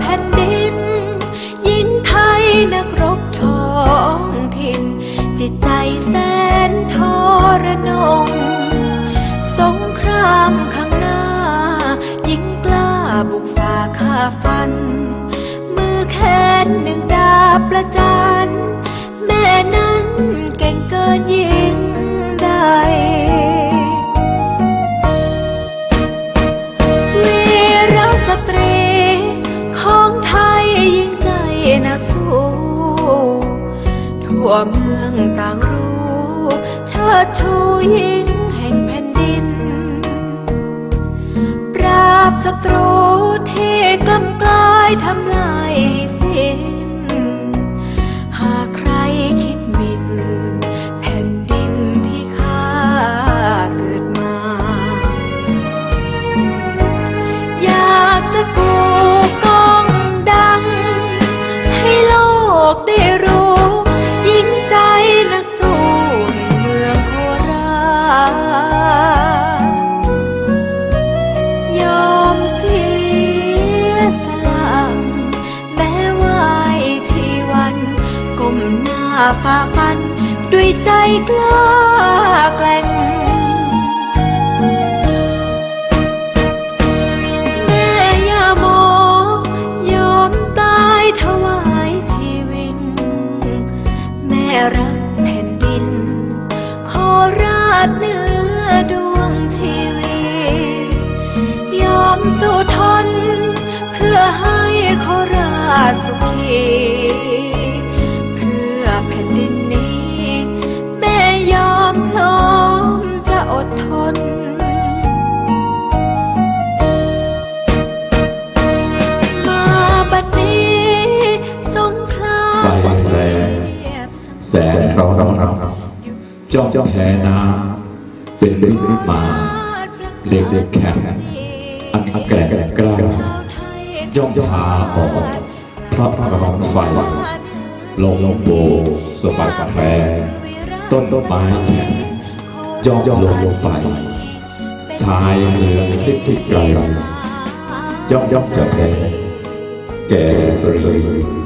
แผ่นดิน ยิงไทยนักรบท้องถิ่น จิตใจแสนทรนง สงครามข้างหน้า ยิงกล้าบุกฝ่าข้าฟัน มือแขนหนึ่งดาบประจัน เมืองต่างรู้เชิดชูยิ่งแห่งแผ่นดิน ปราบศัตรูที่กล้ำกลายทำลาย ฝ่าฟัน ด้วยใจกล้าแกล่งแม่ย่าโมยอมตายถวายชีวิต แม่รักแผ่นดินโคราชเนื้อดวงชีวิต ยอมสู้ทน เพื่อให้โคราช จ้องจ้องแพ้น้ำเป็นเป็นมาเด็กเด็กแข็งอันแกร่งกล้าย่อมชาออกพระพระร้องไฟลงลงโบสบายแผลต้นต้นไม้แข็งย่อมย่อมลงลงไปชายเมืองที่ที่ไกลย่อมย่อมจะแพ้แก่ตรี